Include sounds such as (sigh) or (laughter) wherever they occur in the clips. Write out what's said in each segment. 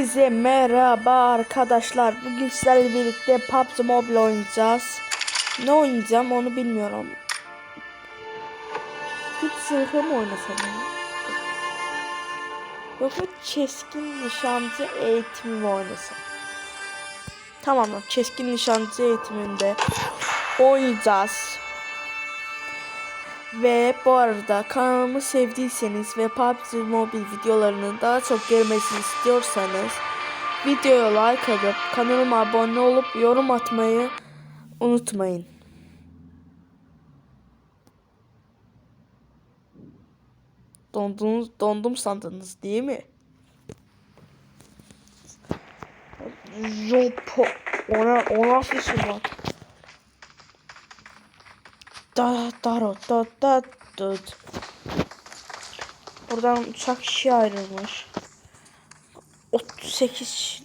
Hepinize merhaba arkadaşlar. Bugün sizlerle birlikte PUBG Mobile oynayacağız. Ne oynayacağım onu bilmiyorum. Güç zırhı mı oynasam? Yoksa keskin nişancı eğitimi mi oynasam? Tamam keskin nişancı eğitiminde oynayacağız. Ve bu arada kanalımı sevdiyseniz ve PUBG Mobile videolarının daha çok gelmesini istiyorsanız videoya like atıp kanalıma abone olup yorum atmayı unutmayın. Dondunuz, dondum sandınız değil mi? Yopo. Ona, ona nasıl var? Da daro da da da. Buradan uçak işi ayrılmış. 38 kişi.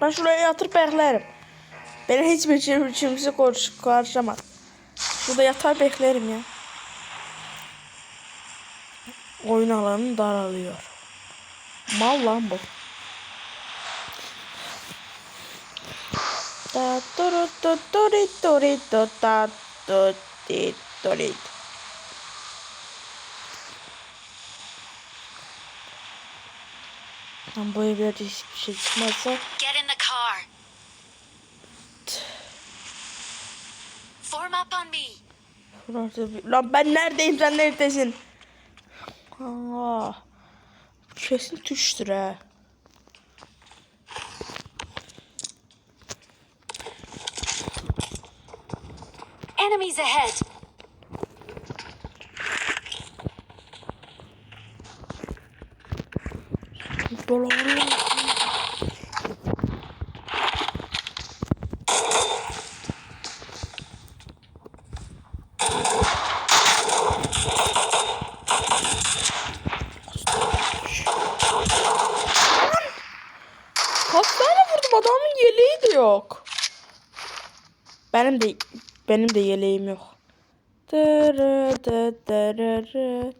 Ben şuraya yatır beklerim. Beni hiçbir şey kimse karşı karşılamaz. Şurada yatar beklerim ya. Oyun alanı daralıyor. Mal lan bu. Da duru du duri duri du da du di duri. Lan bu evlerde hiçbir şey çıkmazsa Get in the car. Form up on me. Bir... Lan ben neredeyim sen neredesin? Aa, kesin tuştur ha. Enemies ahead. Dolar. Kaç vurdum adamın yeleği de yok. Benim de benim de yeleğim yok. Dırı dı dırırı.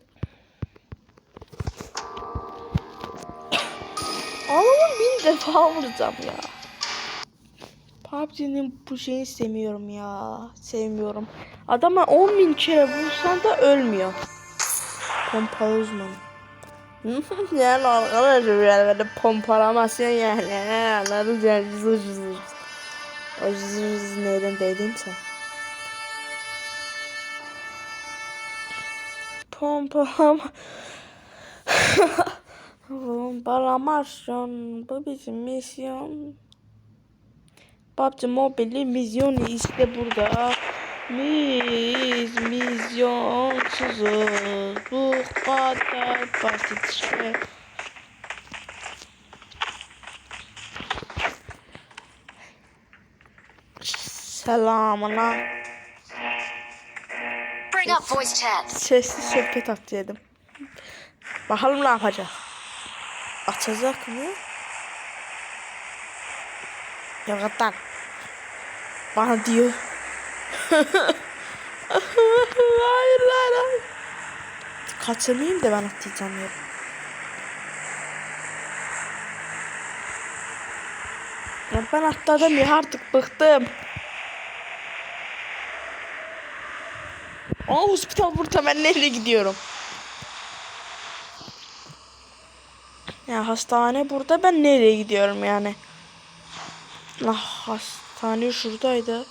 Adamın bin defa vuracağım ya. PUBG'nin bu şeyini sevmiyorum ya. Sevmiyorum. Adama 10 bin kere vursan da ölmüyor. Pompalı uzmanı. (laughs) yani arkadaşım yani böyle pompalamasyon yani. Anladın yani zır zır. O zır zır neyden değdiyse. Pompalama. (laughs) Pompalamasyon. Bu bizim misyon. PUBG Mobile'in misyonu işte burada. Biz misyonsuzuz. Bu kadar basit şey. Selamına. Bring up voice chat. Sesli sohbet at dedim. Bakalım ne yapacak. Açacak mı? Yakatan. Bana diyor. (laughs) hayır hayır hayır. Kaçırmayayım da ben atlayacağım ya. Ya ben atladım ya artık bıktım. Aa hospital burada ben nereye gidiyorum? Ya hastane burada ben nereye gidiyorum yani? La hastane şuradaydı.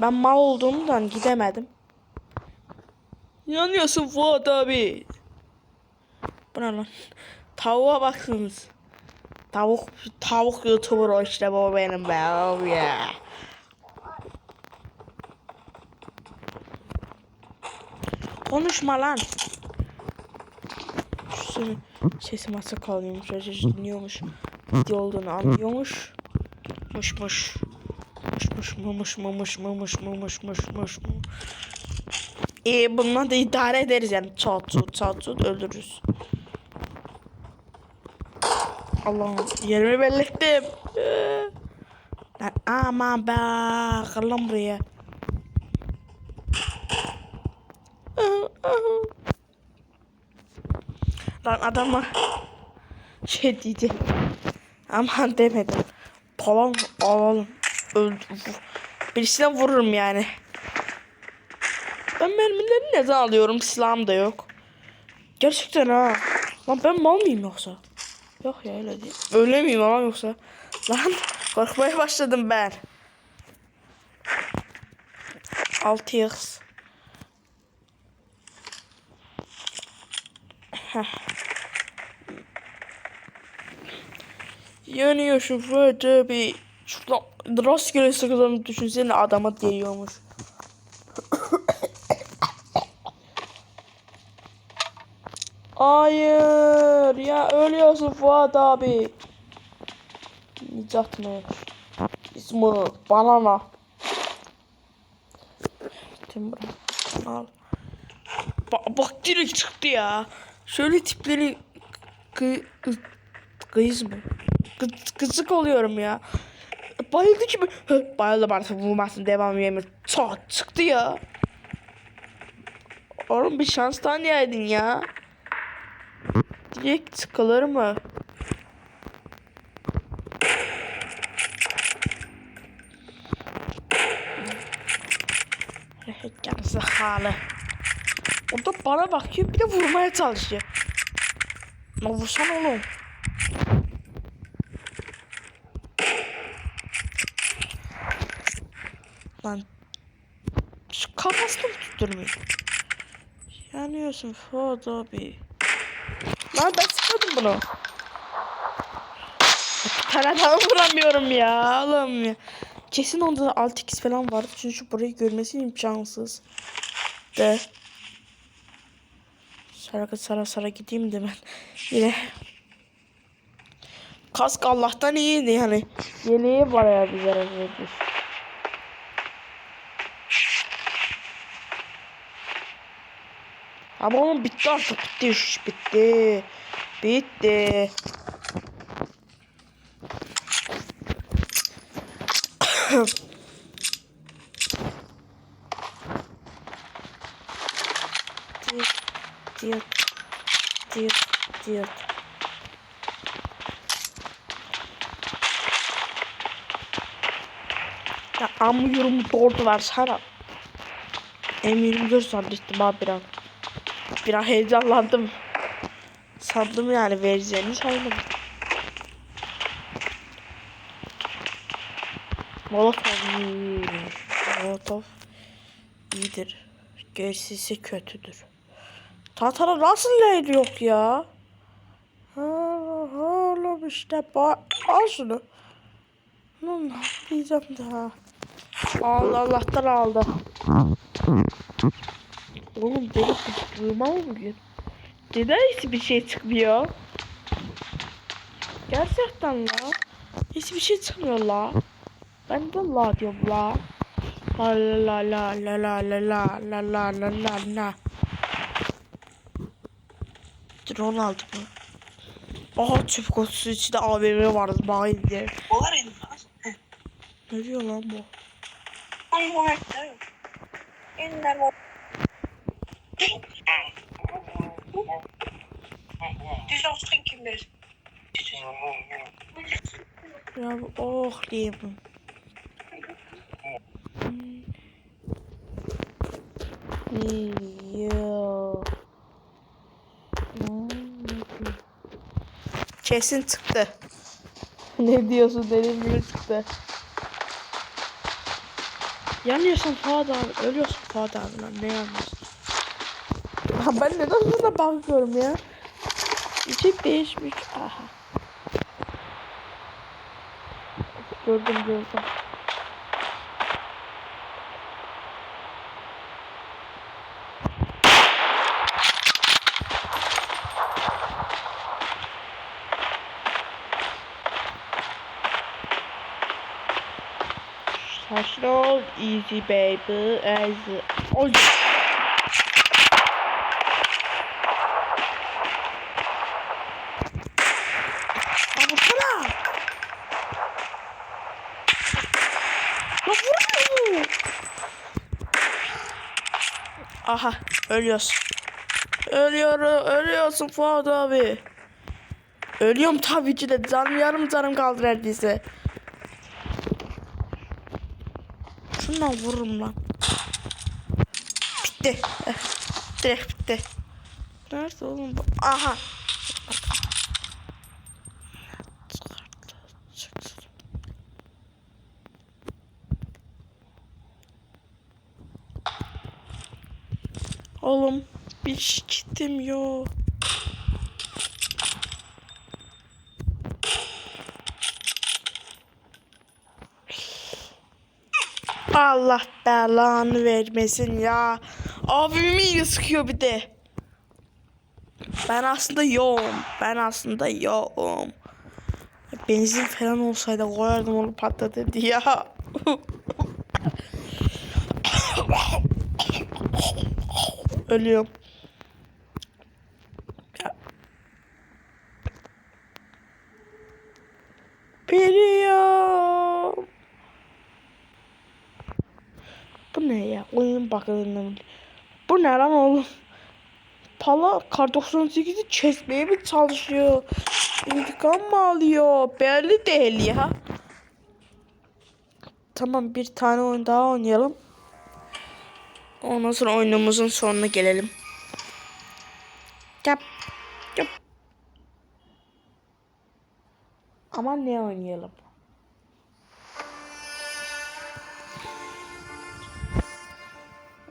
Ben mal olduğumdan gidemedim. Yanıyorsun Fuat abi. Bu ne lan? Tavuğa bakınız. Tavuk tavuk youtuber o işte bu benim be. Oh yeah. Konuşma lan. Şu Sesim asık kalıyormuş. Özür dinliyormuş. Video olduğunu anlıyormuş. Muş muş. Muş muş muş muş muş muş muş muş İyi e, bununla da idare ederiz yani. Çat tut çat tut öldürürüz. Allah'ım yerimi bellettim. Ee. Lan aman be. Kırlan buraya. Lan adama şey diyeceğim. Aman demedim. Tamam alalım. Öldü. Birisine vururum yani. Ben mermileri neden alıyorum? Silahım da yok. Gerçekten ha. Lan ben mal mıyım yoksa? Yok ya öyle değil. Öyle miyim ama yoksa? Lan korkmaya başladım ben. 6x. Heh. Yanıyorsun Fırat'ı bir şuradan rastgele sıkıldığını düşünsene adama değiyormuş. Hayır ya ölüyorsun Fuat abi. Nicat mı? İsmi Banana. Timber. Al. Ba bak direkt çıktı ya. Şöyle tipleri kı kı kıyız mı? Kızık oluyorum ya. Bayıldı ki Hı, bayıldı artık vurmasın devam yemir. Çat çıktı ya. Oğlum bir şans tanıyaydın ya. Direkt sıkılır mı? Yarısı halı. O da bana bakıyor bir de vurmaya çalışıyor. Lan vursana oğlum. Lan şu mı tutturmuyor? Yanıyorsun abi. Lan ben sıkmadım bunu. Tane daha vuramıyorum ya oğlum ya. Kesin onda da 6x falan vardı çünkü burayı görmesi imkansız. De. Sara sara sara gideyim de ben. (laughs) Yine. Kask Allah'tan iyiydi yani. Yeleği bir zarar vermiş. Ama oğlum bitti artık bitti iş bitti. Bitti. Diyet, diyet, diyet. Ya amıyorum doğru versene. M24 zannettim abi bir an. Bir an heyecanlandım. Sandım yani vereceğini sandım. Molotov. Molotov iyidir. Gerisi ise kötüdür. Tatara nasıl lehir yok ya? Ha, oğlum işte bak. Al şunu. Ne yapacağım daha? Allah Allah'tan aldı. Oğlum benim kızdırma mı bugün? Neden hiçbir şey çıkmıyor? Gerçekten la. Hiçbir şey çıkmıyor la. Ben de la diyorum la. La la la la la la la la la la la la Drone aldık mı? Aha çöp kutusu içinde AVM vardı bakayım diye. Ne diyor lan bu? Dus al drink je met. Ja, och leben. Yo. Kesin çıktı. ne diyorsun dedim bile çıktı. Yanıyorsun Fuat abi, ölüyorsun Fuat abi lan ne yanıyorsun? Ben neden buna bakıyorum ya? İçi değişmiş. Aha. Gördüm gördüm. Sakin ol. Easy baby. Easy. Oy. Aa, vursana. Ya vuramıyor. Aha ölüyorsun. Ölüyorum. Ölüyorsun Fuat abi. Ölüyorum tabii ki de. Canım yarım canım kaldı neredeyse. Şundan vururum lan. Bitti. Eh, Direkt bitti. Nerede oğlum bu? Aha. Oğlum bir şikitim yok. Allah belanı vermesin ya. Abimi sıkıyor bir de. Ben aslında yoğum. Ben aslında yoğum. Benzin falan olsaydı koyardım onu patlatırdı ya. (laughs) (laughs) Ölüyorum. Biliyorum. Bu ne ya? Oyun bakımından. Bu ne lan oğlum? Pala kar 98'i çekmeye mi çalışıyor? İntikam mı alıyor? Belli değil ya. Tamam bir tane oyun daha oynayalım. Ondan sonra oyunumuzun sonuna gelelim. Yap. Yap. Ama ne oynayalım?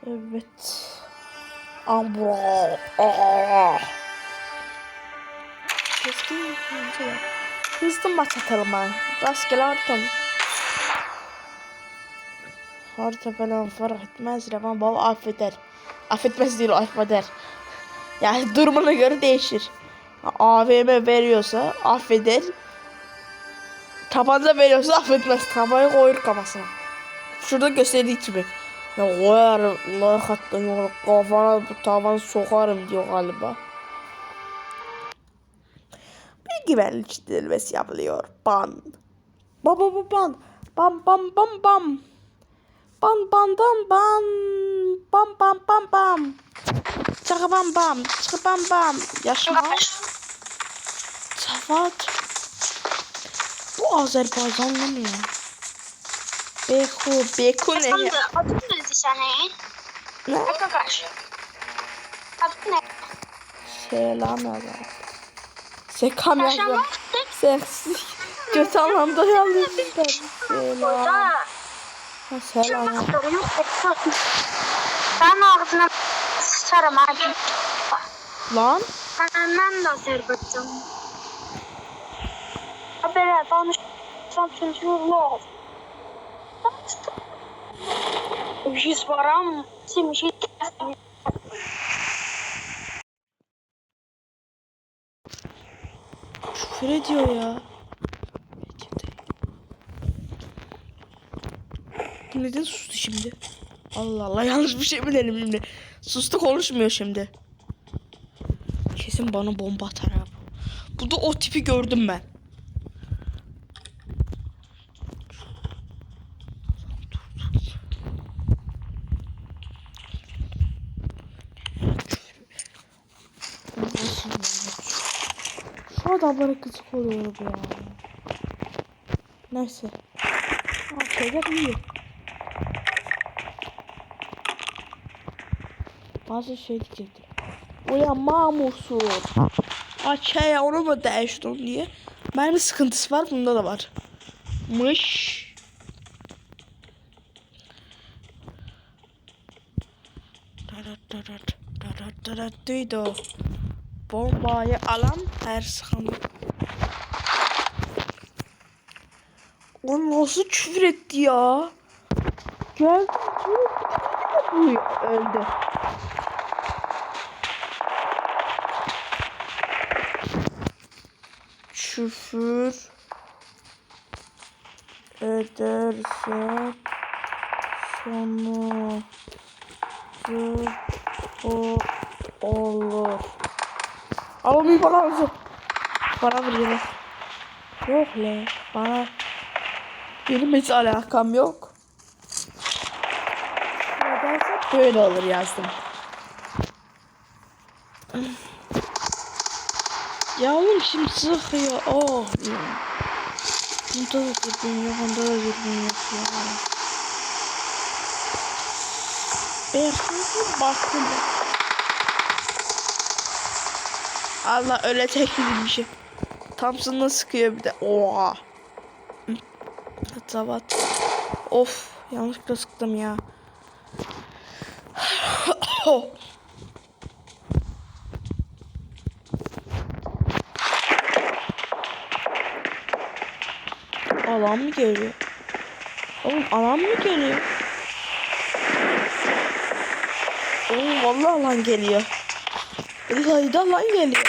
Evet. Ambro. Keskin hızlı. Maç atalım ha. Rastgele mı? Harita falan fark etmez. Ama baba affeder. Affetmez değil affeder. Yani durumuna göre değişir. AVM veriyorsa affeder. Tabanca veriyorsa affetmez. Tabayı koyur kafasına. Şurada gösterdiği gibi. Ya koyarım. Allah hatta yok. Kafana bu tavanı sokarım diyor galiba. Bir güvenlik işletmesi yapılıyor. Ban. Baba baba ban. Bam bam bam bam. Bam bam bam bam. Bam bam bam bam. Çıkı bam bam. Çıkı bam bam. Yaşma. Savat. Bu Azerbaycanlı mı ya? Beku. Beku ne ya? Adın neydi senin? Ne? Arkadaş. Adın ne? Selam. Sekam yazar. Yaşamak Sen kötü (laughs) anlamda yalnız Selam. Selam. Ben ağzına sıçarım abi. Lan. Ben de Azerbaycan. Haber danışsam sözlü ol. Yüz varam, simşi Küfür ediyor ya. Bu neden sustu şimdi? Allah Allah yanlış bir şey mi dedim şimdi? Sustu konuşmuyor şimdi. Kesin bana bomba atar abi. Bu da o tipi gördüm ben. Şu adamlara gıcık oluyorum ya. Neyse. Şeyler iyi. Bazı şey diyecektim. Uyanma musun? Açaya ya onu mu değiştim diye. Benim sıkıntısı var bunda da var. Mış. Duydu. Bombayı alan her sıkıntı. O nasıl küfür etti ya? Geldi öldü. Küfür edersen sonucu o olur. Al bir bana lazım. Bana veriyorlar. Yok le. Bana benim hiç alakam yok. Nedense böyle olur yazdım. Ya oğlum şimdi sıkıyor. Oh. Bunda da dürbün yok, onda da dürbün yok ya. Berkut'un bakın. Allah öyle tek bir şey. Thompson'la sıkıyor bir de. Oha. Tavat. Of. Yanlışlıkla sıktım ya. (sighs) Alan mı geliyor? Oğlum alan mı geliyor? Oğlum vallahi alan geliyor. Vallahi de alan geliyor.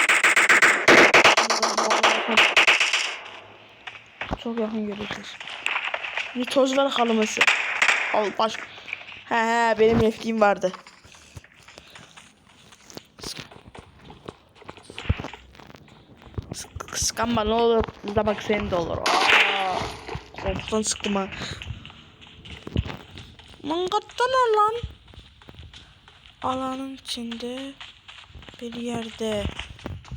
Çok yakın göreceğiz. Bir toz ver kalaması. Al baş. He he benim nefkim vardı. Kıskanma ne olur. Da bak senin de olur. Korkudan sıktım ha. Lan. Alanın içinde bir yerde.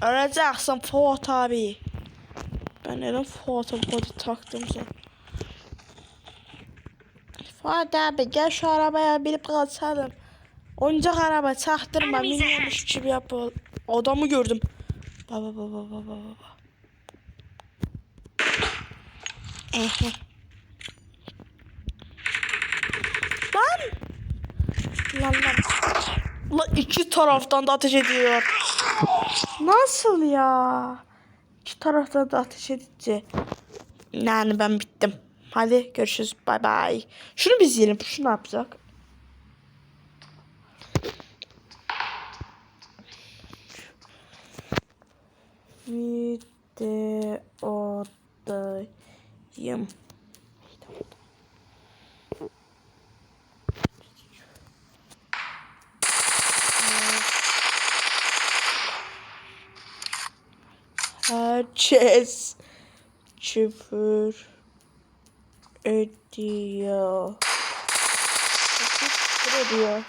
Öleceksin Fuat abi. Ben neden Fuat'a body taktımsa. Fuat abi gel şu arabaya binip kaçalım. Oyuncak araba çaktırma. Minnoş gibi yap. Adamı gördüm. Baba baba baba baba. Ehe. Lan. Lan lan. Lan iki taraftan da ateş ediyor. Nasıl ya? İki taraftan da ateş edince. Yani ben bittim. Hadi görüşürüz. Bay bay. Şunu biz yiyelim. Şu ne yapacak? Videodayım. Herkes küfür ediyor. Küfür ediyor.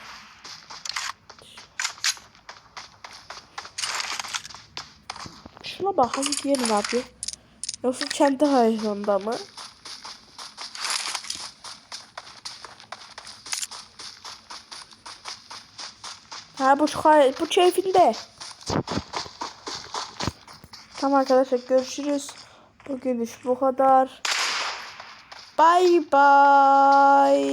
Şuna bakalım diğeri ne yapıyor? Yoksa kendi hayatında mı? Ha bu bu keyfinde. Tamam arkadaşlar görüşürüz. Bugün iş bu kadar. Bye bye.